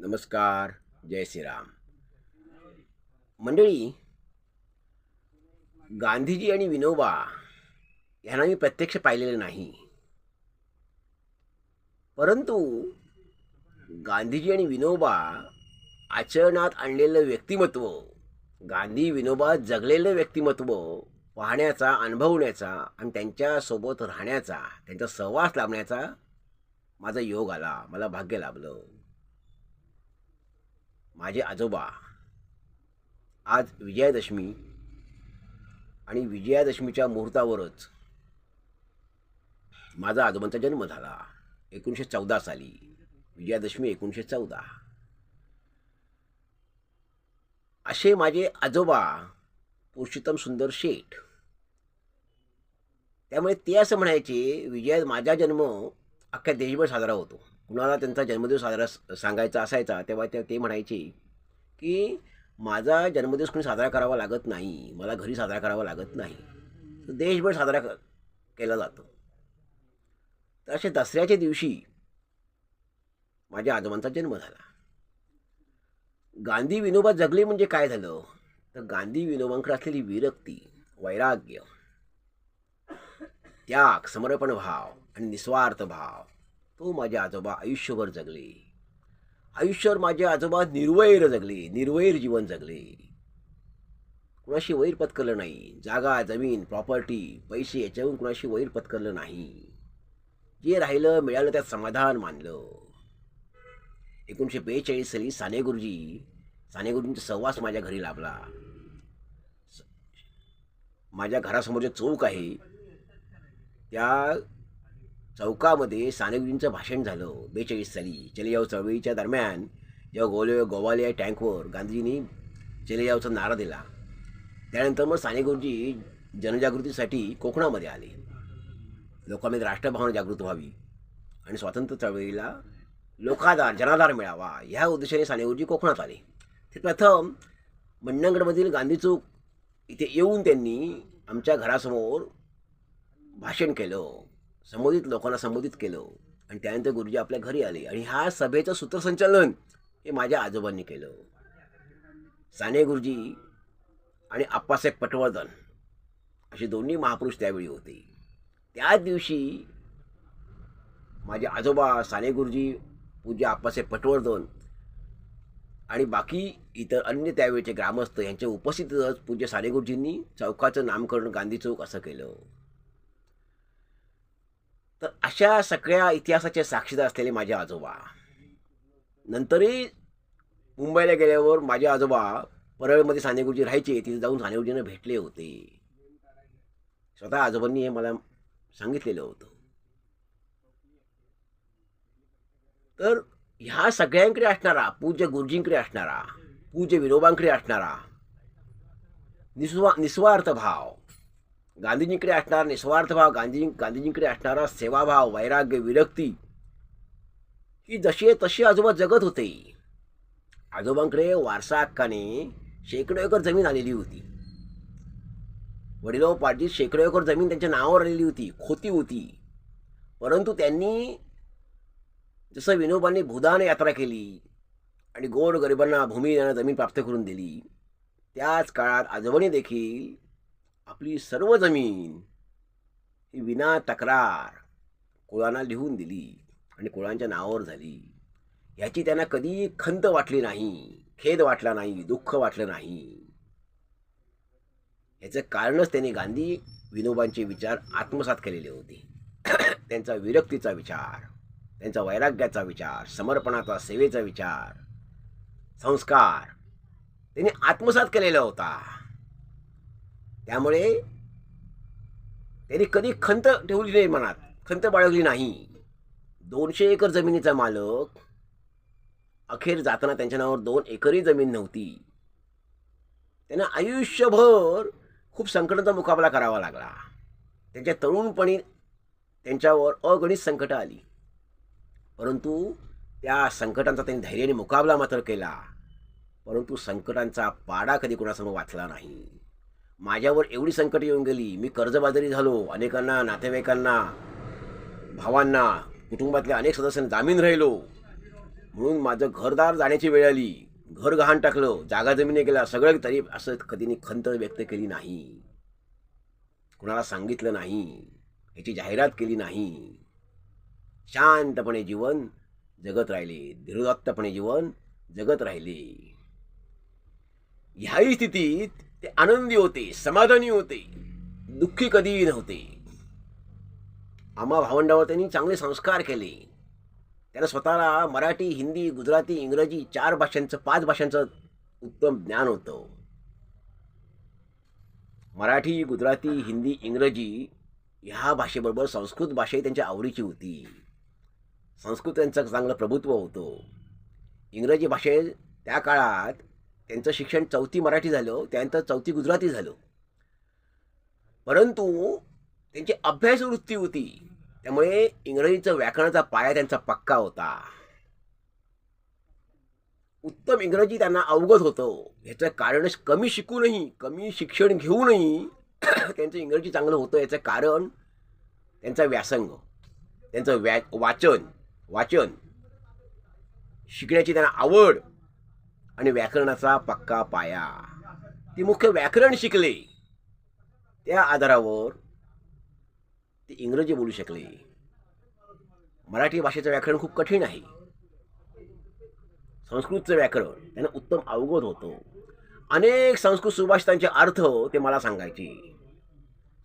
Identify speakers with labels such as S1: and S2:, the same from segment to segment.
S1: नमस्कार जय श्रीराम. मंडळी गांधीजी आणि विनोबा यांना मी प्रत्यक्ष पाहिलेलं नाही. परंतु गांधीजी आणि विनोबा आचरणात आणलेलं व्यक्तिमत्व गांधी विनोबा जगलेलं व्यक्तिमत्व पाहण्याचा अनुभवण्याचा आणि त्यांच्यासोबत राहण्याचा त्यांचा सहवास लाभण्याचा माझा योग आला मला भाग्य लाभलं. माझे आजोबा. आज विजयादशमी आणि विजयादशमीच्या मुहूर्तावरच माझा आजोबांचा जन्म झाला. एकोणीसशे चौदा साली. विजयादशमी एकोणीसशे चौदा. असे माझे आजोबा पुरुषोत्तम सुंदर शेठ. त्यामुळे ते असं म्हणायचे विजया माझा जन्म अख्ख्या देशभर साजरा होतो. कुणाला त्यांचा जन्मदिवस साजरा सांगायचा असायचा तेव्हा ते ते म्हणायचे की माझा जन्मदिवस कोणी साजरा करावा लागत नाही. मला घरी साजरा करावा लागत नाही. देशभर साजरा केला जातो. तर असे दसऱ्याच्या दिवशी माझ्या आजोबांचा जन्म झाला. गांधी विनोबा जगले म्हणजे काय झालं? तर गांधी विनोबांकडे असलेली विरक्ती वैराग्य त्याग समर्पण भाव आणि निस्वार्थ भाव. तो माझे आजोबा आयुष्यभर जगले. आयुष्यभर माझे आजोबा निर्वैर जगले निर्वैर जीवन जगले. कुणाशी वैर पत्करलं नाही. जागा जमीन प्रॉपर्टी पैसे याच्यावरून कुणाशी वैर पत्करलं नाही. जे राहिलं मिळालं त्यात समाधान मानलं. एकोणीसशे बेचाळीस साली साने गुरुजी साने गुरुजींचा सहवास माझ्या घरी लाभला. स- माझ्या घरासमोर जे चौक आहे त्या चौकामध्ये सानेगुजींचं भाषण झालं. बेचाळीस साली चलेजाव चळवळीच्या दरम्यान जेव्हा गोले गोवालिया टँकवर गांधीजींनी चलेजावचा नारा दिला त्यानंतर मग सानेगुरुजी जनजागृतीसाठी कोकणामध्ये आले. लोकांमध्ये राष्ट्रभावना जागृत व्हावी आणि स्वातंत्र्य चळवळीला लोकाधार जनाधार मिळावा ह्या उद्देशाने सानेगुरुजी कोकणात आले. ते प्रथम मंडणगडमधील गांधी चौक इथे येऊन त्यांनी आमच्या घरासमोर भाषण केलं. संबोधित लोकांना संबोधित केलं. आणि त्यानंतर गुरुजी आपल्या घरी आले आणि ह्या सभेचं सूत्रसंचालन हे माझ्या आजोबांनी केलं. साने गुरुजी आणि आप्पासाहेब पटवर्धन असे दोन्ही महापुरुष त्यावेळी होते. त्याच दिवशी माझे आजोबा साने गुरुजी पूज्य आप्पासाहेब पटवर्धन आणि बाकी इतर अन्य त्यावेळीचे ग्रामस्थ यांच्या उपस्थितीतच पूज्य साने गुरुजींनी चौकाचं नामकरण गांधी चौक असं केलं. तर अशा सगळ्या इतिहासाचे साक्षीदार असलेले माझे आजोबा. नंतरही मुंबईला गेल्यावर माझे आजोबा परळमध्ये सानेगुरुजी राहायचे तिथे जाऊन सानेगुरुजींना भेटले होते. स्वतः आजोबांनी हे मला सांगितलेलं होतं. तर ह्या सगळ्यांकडे असणारा पूज्य गुरुजींकडे असणारा पूज्य विनोबांकडे असणारा निस्वा निस्वार्थ भाव गांधीजींकडे असणारा निस्वार्थ भाव गांधी गांधीजींकडे असणारा सेवाभाव वैराग्य विरक्ती ही जशी आहे तशी आजोबा जगत होते. आजोबांकडे वारसा हक्काने शेकडो एकर जमीन आलेली होती. वडिलोपार्जित शेकडो एकर जमीन त्यांच्या नावावर आलेली होती खोती होती. परंतु त्यांनी जसं विनोबांनी भूदान यात्रा केली आणि गोर गरिबांना भूमी जमीन प्राप्त करून दिली त्याच काळात आजोबांनी देखील आपली सर्व जमीन ही विना तक्रार कुळांना लिहून दिली आणि कुळांच्या नावावर झाली. याची त्यांना कधी खंत वाटली नाही खेद वाटला नाही दुःख वाटलं नाही. याचं कारणच त्यांनी गांधी विनोबांचे विचार आत्मसात केलेले होते. त्यांचा विरक्तीचा विचार त्यांचा वैराग्याचा विचार समर्पणाचा सेवेचा विचार संस्कार त्यांनी आत्मसात केलेला होता. त्यामुळे त्यांनी कधी खंत ठेवली नाही मनात. खंत बाळगली नाही. दोनशे एकर जमिनीचा मालक अखेर जाताना त्यांच्या नावावर दोन एकरही जमीन नव्हती. त्यांना आयुष्यभर खूप संकटांचा मुकाबला करावा लागला. त्यांच्या तरुणपणी त्यांच्यावर अगणित संकटं आली. परंतु त्या संकटांचा त्यांनी धैर्याने मुकाबला मात्र केला. परंतु संकटांचा पाडा कधी कोणासमोर वाचला नाही. माझ्यावर एवढी संकट येऊन गेली. मी कर्जबाजारी झालो. अनेकांना नातेवाईकांना भावांना कुटुंबातल्या अनेक सदस्यांना जामीन राहिलो. म्हणून माझं घरदार जाण्याची वेळ आली. घर गहाण टाकलं. जागा जमिनी गेला सगळं तरी असं कधीने खंत व्यक्त केली नाही. कुणाला सांगितलं नाही. याची जाहिरात केली नाही. शांतपणे जीवन जगत राहिले. धीरोदात्तपणे जीवन जगत राहिले. ह्याही स्थितीत ते आनंदी होते समाधानी होते दुःखी कधीही नव्हते. आम्हा भावंडावर त्यांनी चांगले संस्कार केले. त्यांना स्वतःला मराठी हिंदी गुजराती इंग्रजी चार भाषांचं पाच भाषांचं उत्तम ज्ञान होतं. मराठी गुजराती हिंदी इंग्रजी ह्या भाषेबरोबर संस्कृत भाषाही त्यांच्या आवडीची होती. संस्कृत त्यांचं चांगलं प्रभुत्व होतं. इंग्रजी भाषेत त्या काळात त्यांचं शिक्षण चौथी मराठी झालं त्यानंतर चौथी गुजराती झालं. परंतु त्यांची अभ्यास वृत्ती होती. त्यामुळे इंग्रजीचं व्याकरणाचा पाया त्यांचा पक्का होता. उत्तम इंग्रजी त्यांना अवगत होतं. ह्याचं कारण कमी शिकूनही कमी शिक्षण घेऊनही त्यांचं इंग्रजी चांगलं होतं. याचं कारण त्यांचा व्यासंग त्यांचं व्या वाचन वाचन. शिकण्याची त्यांना आवड आणि व्याकरणाचा पक्का पाया. ती मुख्य व्याकरण शिकले. त्या आधारावर ते इंग्रजी बोलू शकले. मराठी भाषेचं व्याकरण खूप कठीण आहे. संस्कृतचं व्याकरण त्यांना उत्तम अवगत होतं. अनेक संस्कृत सुभाषितांचे अर्थ ते मला सांगायचे.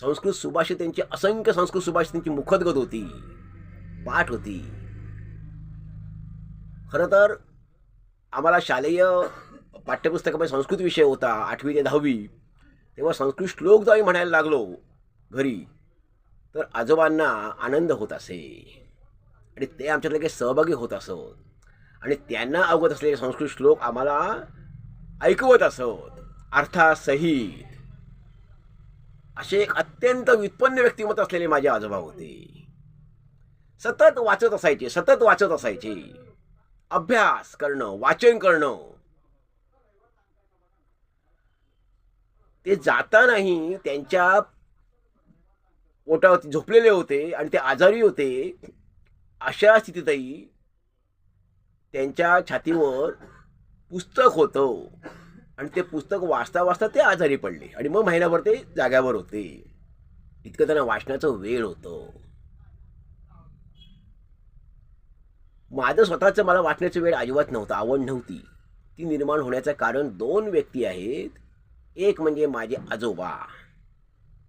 S1: संस्कृत सुभाषितांची असंख्य संस्कृत सुभाषितांची मुखदगत होती. पाठ होती. खरं तर आम्हाला शालेय पाठ्यपुस्तकामध्ये संस्कृत विषय होता आठवी ते दहावी. तेव्हा संस्कृत श्लोक जरी म्हणायला लागलो घरी. तर आजोबांना आनंद होत असे. आणि ते आमच्यात लगेच सहभागी होत असत. आणि त्यांना अवगत असलेले संस्कृत श्लोक आम्हाला ऐकवत असत. अर्थासहित असे एक अत्यंत व्युत्पन्न व्यक्तिमत्व असलेले माझे आजोबा होते. सतत वाचत असायचे सतत वाचत असायचे. अभ्यास करणं वाचन करणं. ते जातानाही त्यांच्या पोटावरती झोपलेले होते आणि ते आजारी होते. अशा स्थितीतही त्यांच्या छातीवर पुस्तक होतं आणि ते पुस्तक वाचता वाचता ते आजारी पडले आणि मग महिनाभर ते जाग्यावर होते. इतकं त्यांना वाचण्याचं वेळ होतं. माझं स्वतःचं मला वाटण्याची वेळ अजिबात नव्हता आवड नव्हती. ती निर्माण होण्याचं कारण दोन व्यक्ती आहेत. एक म्हणजे माझे आजोबा.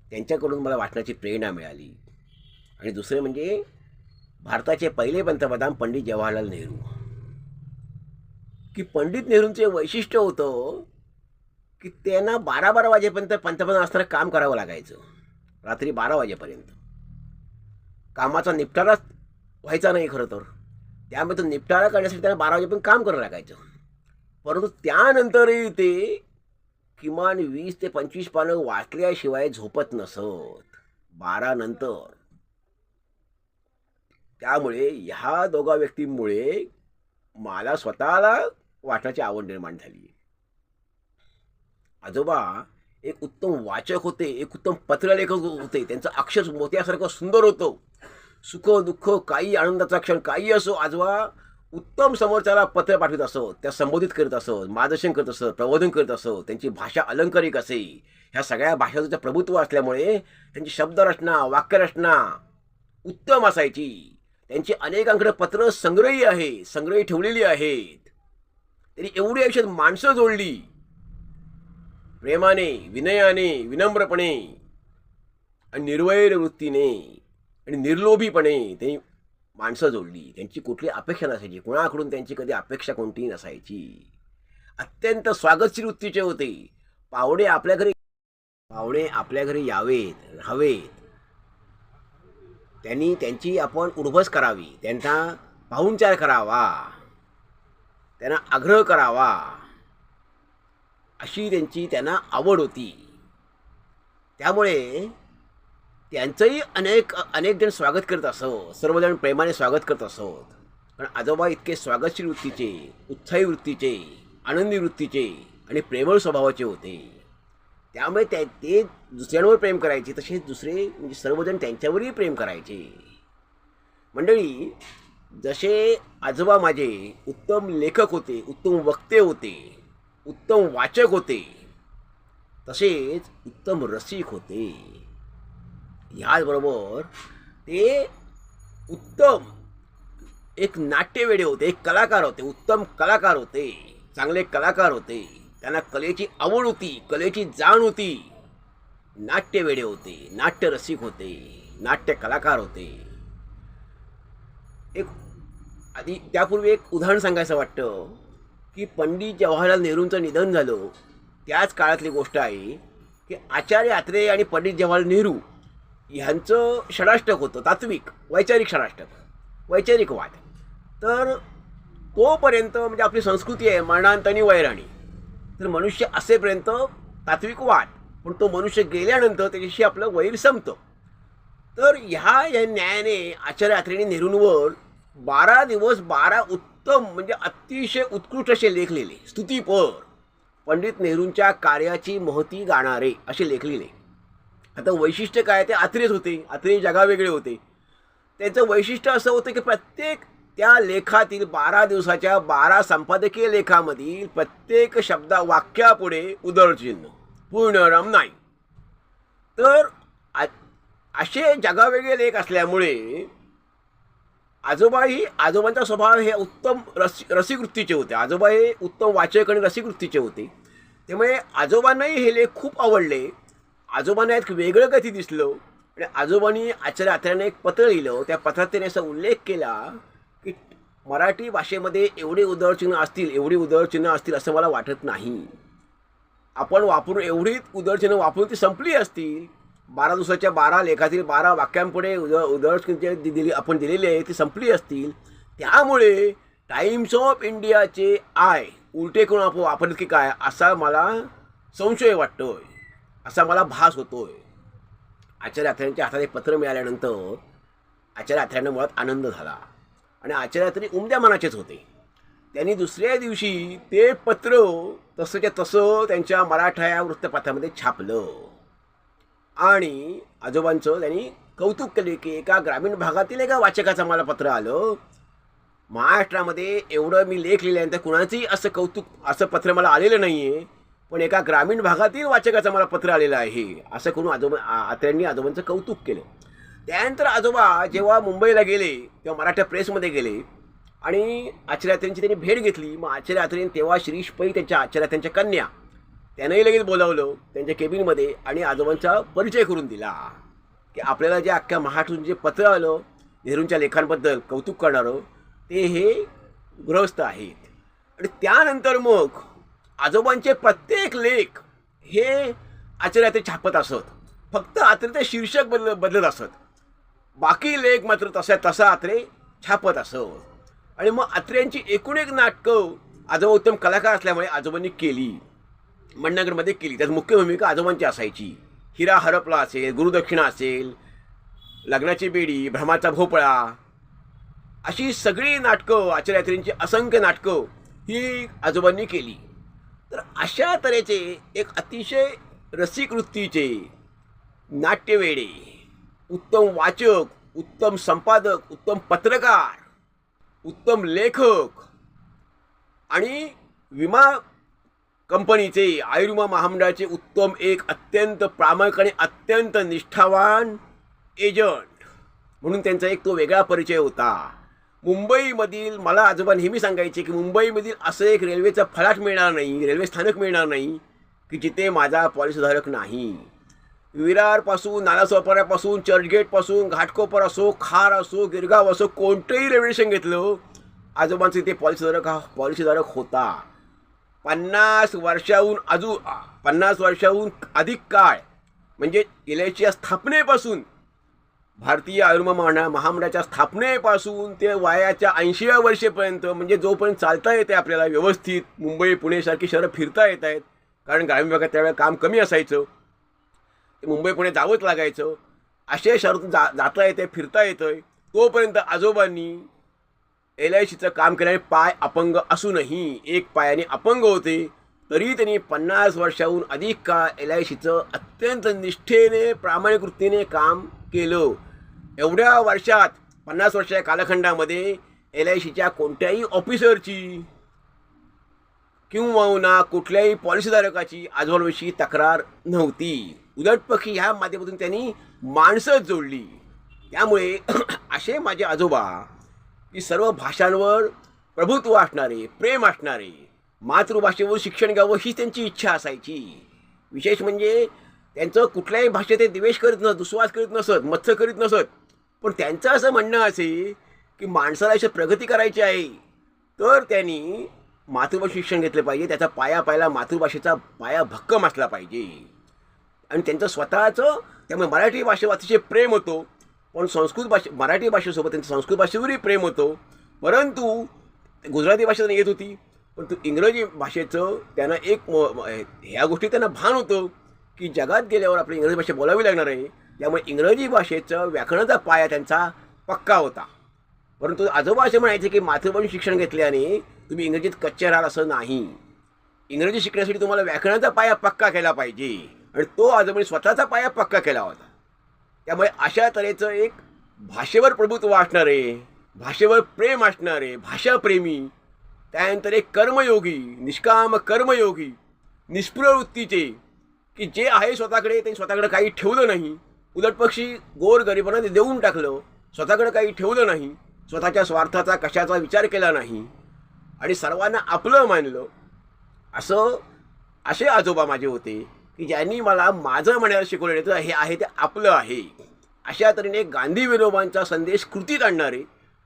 S1: त्यांच्याकडून मला वाचनाची प्रेरणा मिळाली. आणि दुसरे म्हणजे भारताचे पहिले पंतप्रधान पंडित जवाहरलाल नेहरू. की पंडित नेहरूंचे वैशिष्ट्य होतं की त्यांना बारा बारा वाजेपर्यंत पंतप्रधान असताना काम करावं लागायचं. रात्री बारा वाजेपर्यंत. कामाचा निपटाराच व्हायचा नाही खरं तर. त्यामुळे तो निपटारा करण्यासाठी त्यांना बारा वाजेपर्यंत काम करायला लागायचं. परंतु त्यानंतरही ते किमान वीस ते पंचवीस पानं वाचल्याशिवाय झोपत नसत. बारा नंतर. त्यामुळे ह्या दोघा व्यक्तींमुळे मला स्वतःला वाचण्याची आवड निर्माण झाली. आजोबा एक उत्तम वाचक होते एक उत्तम पत्रलेखक होते त्यांचं अक्षर मोत्यासारखं सुंदर होतं. सुख दुःख काही आनंदाचा क्षण काही असो आजवा उत्तम समोरच्याला पत्र पाठवत असो त्या संबोधित करत असो मार्गदर्शन करत असत प्रबोधन करत असो त्यांची भाषा अलंकारिक असे. ह्या सगळ्या भाषाचं प्रभुत्व असल्यामुळे त्यांची शब्दरचना वाक्यरचना उत्तम असायची. त्यांची अनेकांकडे पत्र संग्रही आहे संग्रही ठेवलेली आहेत. त्यांनी एवढी आयुष्यात माणसं जोडली. प्रेमाने विनयाने विनम्रपणे आणि निर्वैर वृत्तीने. आणि निर्लोभीपणे ते माणसं जोडली. त्यांची कुठली अपेक्षा नसायची. कुणाकडून त्यांची कधी अपेक्षा कोणतीही नसायची. अत्यंत स्वागतशील वृत्तीचे होते. पाहुणे आपल्या घरी पाहुणे आपल्या घरी यावेत राहावेत. त्यांनी त्यांची आपण उर्भस करावी. त्यांचा पाहुणचार करावा. त्यांना आग्रह करावा. अशी त्यांची त्यांना आवड होती. त्यामुळे त्यांचंही अनेक अनेक जण स्वागत करत असत सर्वजण प्रेमाने स्वागत करत असत पण आजोबा इतके स्वागतशील वृत्तीचे उत्साही वृत्तीचे आनंदी वृत्तीचे आणि प्रेमळ स्वभावाचे होते. त्यामुळे त्या ते दुसऱ्यांवर प्रेम करायचे तसेच दुसरे म्हणजे सर्वजण त्यांच्यावरही प्रेम करायचे. मंडळी जसे आजोबा माझे उत्तम लेखक होते उत्तम वक्ते होते उत्तम वाचक होते तसेच उत्तम रसिक होते. ह्याचबरोबर ते उत्तम एक नाट्यवेडे होते एक कलाकार होते उत्तम कलाकार होते चांगले कलाकार होते. त्यांना कलेची आवड होती कलेची जाण होती. नाट्यवेडे होते नाट्यरसिक होते नाट्य कलाकार होते. एक आधी त्यापूर्वी एक उदाहरण सांगायचं वाटतं की पंडित जवाहरलाल नेहरूंचं निधन झालं त्याच काळातली गोष्ट आहे की आचार्य आत्रे आणि पंडित जवाहरलाल नेहरू ह्यांचं षडाष्टक होतं तात्विक वैचारिक षडाष्टक वैचारिक वाद. तर तोपर्यंत म्हणजे आपली संस्कृती आहे मरणांतनी वैराणी. तर मनुष्य असेपर्यंत तात्विक वाद पण तो मनुष्य गेल्यानंतर त्याच्याशी आपलं वैर संपतं. तर ह्या या न्यायाने आचार्य आत्रेने नेहरूंवर बारा दिवस बारा उत्तम म्हणजे अतिशय उत्कृष्ट असे लेख लिहिले. स्तुतीपर पंडित नेहरूंच्या कार्याची महती गाणारे असे लेख लिहिले. आता वैशिष्ट्य काय ते आत्रेच होते. आत्रे जगावेगळे होते. त्यांचं वैशिष्ट्य असं होतं की प्रत्येक त्या लेखातील बारा दिवसाच्या बारा संपादकीय लेखामधील प्रत्येक शब्दा वाक्यापुढे उदरचिन्ह पूर्णराम नाही. तर आ- असे जगावेगळे लेख असल्यामुळे आजोबा ही आजोबांचा स्वभाव हे उत्तम रस रसिकवृत्तीचे होते. आजोबा हे उत्तम वाचक आणि रसिकवृत्तीचे होते. त्यामुळे आजोबांनाही हे लेख खूप आवडले. आजोबांना एक वेगळं कधी दिसलं? आणि आजोबांनी आचार्य आत्र्याने एक पत्र लिहिलं. त्या पत्रात त्याने असा उल्लेख केला की मराठी भाषेमध्ये एवढे उदळचिन्ह असतील एवढी उदळचिन्ह असतील असं मला वाटत नाही. आपण वापरून एवढी उदळचिन्ह वापरून ती संपली असतील. बारा दिवसाच्या बारा लेखातील बारा वाक्यांपुढे उद उदळचिन्ह जे दिली आपण दिलेली आहे ती संपली असतील. त्यामुळे टाइम्स ऑफ इंडियाचे आय उलटे करून आपण वापरत की काय? असा मला संशय वाटतोय. असा मला भास होतोय. आचार्य अथऱ्यांच्या हातात एक पत्र मिळाल्यानंतर आचार्य अथऱ्यांना मुळात आनंद झाला. आणि आचार्य अथरी उमद्या मनाचेच होते. त्यांनी दुसऱ्या दिवशी ते पत्र तसंच्या तसं त्यांच्या मराठा या वृत्तपत्रामध्ये छापलं. आणि आजोबांचं त्यांनी कौतुक केले की एका ग्रामीण भागातील एका वाचकाचं मला पत्र आलं. महाराष्ट्रामध्ये एवढं मी लेख लिहिल्यानंतर कुणाचंही असं कौतुक असं पत्र मला आलेलं नाही आहे पण एका ग्रामीण भागातील वाचकाचं मला पत्र आलेलं आहे. असं करून आजोबा आत्र्यांनी आजोबांचं कौतुक केलं. त्यानंतर आजोबा जेव्हा मुंबईला गेले तेव्हा मराठा प्रेसमध्ये गेले आणि आचार्यात्र्यांची त्यांनी भेट घेतली. मग आचार्यात्र्यांनी तेव्हा शिरीष पै त्यांच्या आचार्यात्र्यांच्या कन्या त्यांनाही लगेच बोलावलं त्यांच्या केबिनमध्ये आणि आजोबांचा परिचय करून दिला. की आपल्याला जे अख्ख्या महाराष्ट्रातून जे पत्र आलं नेहरूंच्या लेखांबद्दल कौतुक करणारं ते हे गृहस्थ आहेत. आणि त्यानंतर मग आजोबांचे प्रत्येक लेख हे आचार्य ते छापत असत. फक्त आत्रे ते शीर्षक बदल बदलत असत. बाकी लेख मात्र तसा तसा आत्रे छापत असत. आणि मग आत्र्यांची एकूण एक नाटकं आजोबा उत्तम कलाकार असल्यामुळे आजोबांनी केली. मंडनगरमध्ये केली. त्यात मुख्य भूमिका आजोबांची असायची. हिरा हरपला असेल गुरुदक्षिणा असेल लग्नाची बेडी भ्रमाचा भोपळा अशी सगळी नाटकं आचार्यात्रींची असंख्य नाटकं ही आजोबांनी केली. तर अशा तऱ्हेचे एक अतिशय रसिक वृत्तीचे नाट्यवेडे उत्तम वाचक उत्तम संपादक उत्तम पत्रकार उत्तम लेखक आणि विमा कंपनीचे आयुर्विमा महामंडळाचे उत्तम एक अत्यंत प्रामाणिक आणि अत्यंत निष्ठावान एजंट म्हणून त्यांचा एक तो वेगळा परिचय होता. मुंबईमधील मला आजोबा नेहमी सांगायचे की मुंबईमधील असं एक रेल्वेचं फलाट मिळणार नाही रेल्वे स्थानक मिळणार नाही की जिथे माझा पॉलिसीधारक नाही. विरारपासून नालासोपाऱ्यापासून चर्चगेटपासून घाटकोपर असो खार असो गिरगाव असो कोणतंही रेल्वे स्टेशन घेतलं आजोबांचं ते पॉलिसीधारक हा पॉलिसीधारक होता. पन्नास वर्षाहून अजून पन्नास वर्षाहून अधिक काळ म्हणजे एल आय स्थापनेपासून भारतीय आयुर्मा महा महामंडळाच्या स्थापनेपासून ते वयाच्या ऐंशीव्या वर्षेपर्यंत म्हणजे जोपर्यंत चालता येते आपल्याला व्यवस्थित मुंबई पुणेसारखी शहरं फिरता येत आहेत कारण ग्रामीण भागात त्यावेळेला काम कमी असायचं ते मुंबई पुणे जावंच लागायचं असे शहरातून जा जाता येते फिरता येतं तोपर्यंत आजोबांनी एल आय सीचं काम केल्याने पाय अपंग असूनही एक पायाने अपंग होते तरी त्यांनी पन्नास वर्षाहून अधिक काळ एल आय सीचं अत्यंत निष्ठेने प्रामाणिक वृत्तीने काम केलं. एवढ्या वर्षात पन्नास वर्षाच्या कालखंडामध्ये एल आय सीच्या कोणत्याही ऑफिसरची किंवा ना कुठल्याही पॉलिसीधारकाची आजोबाविषयी तक्रार नव्हती. उलटपक्षी ह्या माध्यमातून त्यांनी माणसं जोडली. त्यामुळे असे माझे आजोबा की सर्व भाषांवर प्रभुत्व असणारे प्रेम असणारे मातृभाषेवर शिक्षण घ्यावं ही त्यांची इच्छा असायची. विशेष म्हणजे त्यांचं कुठल्याही भाषेत ते द्वेष करीत नसत दुस्वास करीत नसत मत्स्य करीत नसत. पण त्यांचं असं म्हणणं असे की माणसाला अशी प्रगती करायची आहे तर त्यांनी मातृभाषा शिक्षण घेतलं पाहिजे त्याचा पाया पाहिला मातृभाषेचा पाया भक्कम असला पाहिजे. आणि त्यांचं स्वतःचं त्यामुळे मराठी भाषेवर अतिशय प्रेम होतो पण संस्कृत भाषे मराठी भाषेसोबत त्यांचं संस्कृत भाषेवरही प्रेम होतो. परंतु गुजराती भाषेतून येत होती पण इंग्रजी भाषेचं त्यांना एक म- ह्या गोष्टी त्यांना भान होतं की जगात गेल्यावर आपली इंग्रजी भाषा बोलावी लागणार आहे त्यामुळे इंग्रजी भाषेचं व्याकरणाचा पाया त्यांचा पक्का होता. परंतु आजोबा असे म्हणायचे की मातृभाषा शिक्षण घेतल्याने तुम्ही इंग्रजीत कच्चे राहाल असं नाही. इंग्रजी शिकण्यासाठी तुम्हाला व्याकरणाचा पाया पक्का केला पाहिजे आणि तो आजोबाने स्वतःचा पाया पक्का केला होता. त्यामुळे अशा तऱ्हेचं एक भाषेवर प्रभुत्व असणारे भाषेवर प्रेम असणारे भाषाप्रेमी त्यानंतर एक कर्मयोगी निष्काम कर्मयोगी निष्प्रवृत्तीचे की जे आहे स्वतःकडे ते स्वतःकडे काही ठेवलं नाही. उलटपक्षी गोर गरिबांना ते देऊन टाकलं. स्वतःकडे काही ठेवलं नाही. स्वतःच्या स्वार्थाचा कशाचा विचार केला नाही. आणि सर्वांना आपलं मानलं. असं असे आजोबा माझे होते की ज्यांनी मला माझं म्हणायला शिकवलं तर हे आहे ते आपलं आहे. अशा तऱ्हेने गांधी विनोबांचा संदेश कृतीत आणणारे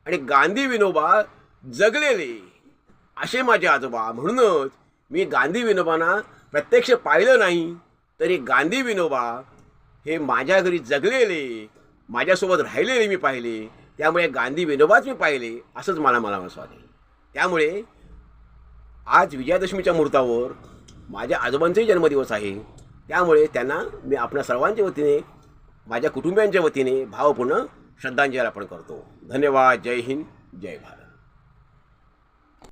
S1: आणि गांधी विनोबा जगलेले. असे माझे आजोबा. म्हणूनच मी गांधी विनोबांना प्रत्यक्ष पाहिलं नाही तरी गांधी विनोबा हे माझ्या घरी जगलेले माझ्यासोबत राहिलेले मी पाहिले त्यामुळे गांधी विनोबाच मी पाहिले असंच मला मला असं वाटेल. त्यामुळे आज विजयादशमीच्या मुहूर्तावर माझ्या आजोबांचाही जन्मदिवस आहे. त्यामुळे त्यांना मी आपल्या सर्वांच्या वतीने माझ्या कुटुंबियांच्या वतीने भावपूर्ण श्रद्धांजली अर्पण करतो. धन्यवाद. जय हिंद. जय भारत.